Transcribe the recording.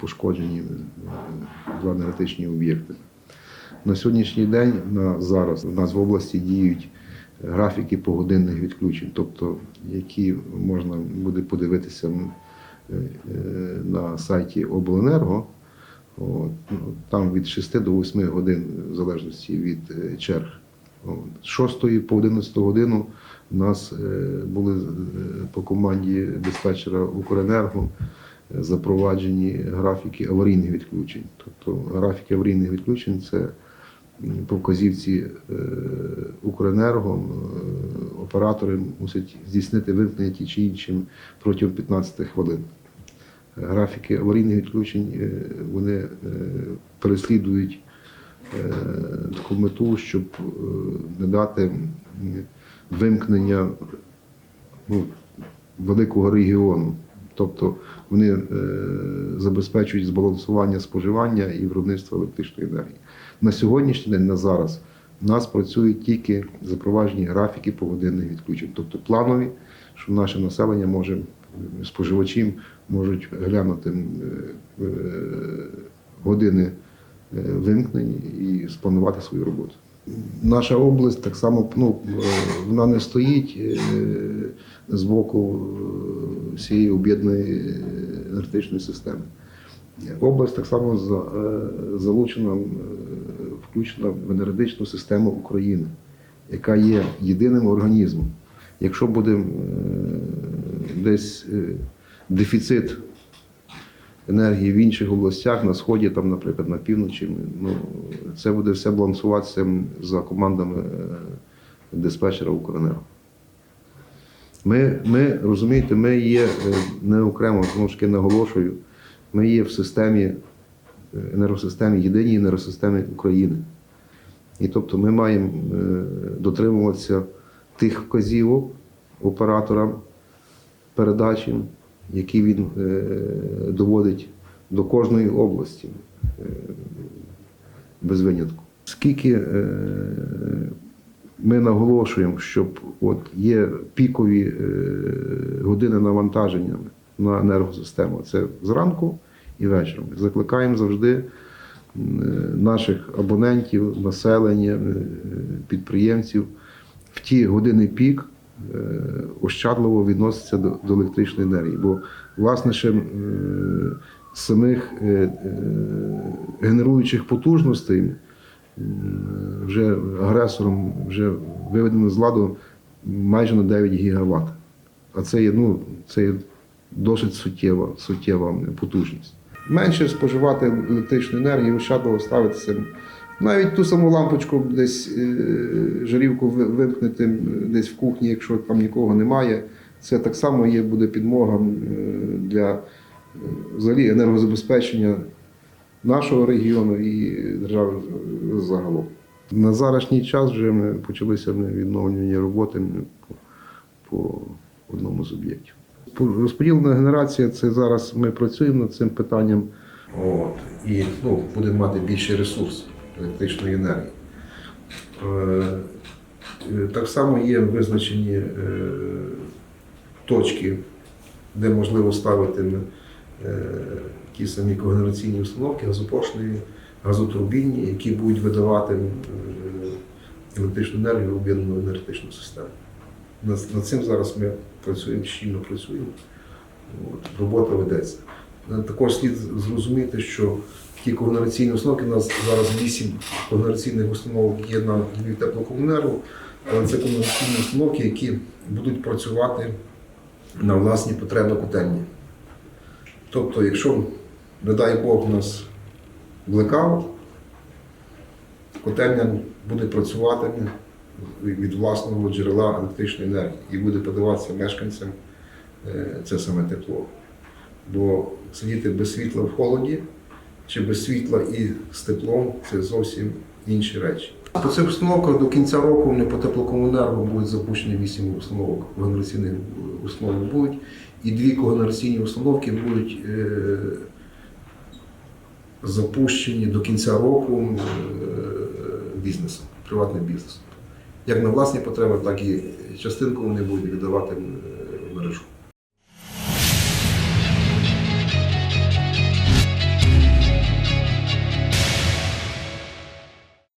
пошкоджені е, два енергетичні об'єкти. На сьогоднішній день на зараз у нас в області діють графіки погодинних відключень, тобто які можна буде подивитися е, е, на сайті Обленерго. Ну, там від 6 до 8 годин, в залежності від черг. З 6 по 11 годину у нас були по команді диспетчера Укренерго запроваджені графіки аварійних відключень. Тобто графіки аварійних відключень це по вказівці е, Укренерго е, оператори мусять здійснити вимкнення ті чи іншим протягом 15 хвилин. Графіки аварійних відключень е, вони переслідують таку мету, щоб не дати вимкнення ну, великого регіону. Тобто вони е, забезпечують збалансування споживання і виробництва електричної енергії. На сьогоднішній день, на зараз, у нас працюють тільки запроваджені графіки погодинних відключень, тобто планові, що наше населення може, споживачі можуть глянути е, години е, вимкнень і спланувати свою роботу. Наша область так само ну, вона не стоїть з боку е, всієї об'єднаної е, енергетичної системи. Область так само е, залучена, включена в енергетичну систему України, яка є єдиним організмом. Якщо буде десь дефіцит енергії в інших областях, на сході, там, наприклад, на півночі, ну, це буде все балансуватися за командами диспетчера Укренерго. Ми, ми розумієте, ми є е, не окремо, знову ж таки наголошую, ми є в системі, е, енергосистемі, єдиній енергосистемі України. І тобто ми маємо е, дотримуватися тих вказівок операторам передачі, які він доводить до кожної області без винятку. Скільки ми наголошуємо, щоб от є пікові е, години навантаження на енергосистему, це зранку і вечором. Закликаємо завжди е, наших абонентів, населення, е, підприємців в ті години пік ощадливо відноситься до, до електричної енергії. Бо, власне, ще самих генеруючих потужностей вже агресором вже виведено з ладу майже на 9 гігават. А це є, ну, це є досить суттєва, суттєва потужність. Менше споживати електричної енергії, ощадливо ставитися. Навіть ту саму лампочку десь е, жарівку вимкнути десь в кухні, якщо там нікого немає. Це так само є, буде підмога е, для е, взагалі енергозабезпечення нашого регіону і держави загалом. На зарашній час вже ми почалися ми відновлювання роботи по, одному з об'єктів. Розподілена генерація це зараз ми працюємо над цим питанням. От, і ну, будемо мати більший ресурс електричної енергії. Е, е, Так само є визначені е, точки, де можливо ставити е, ті самі когенераційні установки, газопошні, газотурбінні, які будуть видавати е, електричну енергію в об'єднану енергетичну систему. Над, цим зараз ми працюємо, щільно працюємо. От, робота ведеться. Е, Також слід зрозуміти, що ті когенераційні установки, у нас зараз 8 когенераційних установок є на Львів але це когенераційні установки, які будуть працювати на власні потреби котельні. Тобто, якщо, не дай Бог, у нас блекаут, котельня буде працювати від власного джерела електричної енергії і буде подаватися мешканцям е, це саме тепло. Бо сидіти без світла в холоді чи без світла і з теплом це зовсім інші речі. По цих установках до кінця року вони по теплокомунерго будуть запущені 8 установок, когенераційних установок будуть, і дві когенераційні установки будуть е, запущені до кінця року е, бізнесом, приватним бізнесом. Як на власні потреби, так і частинку вони будуть віддавати е, в мережу.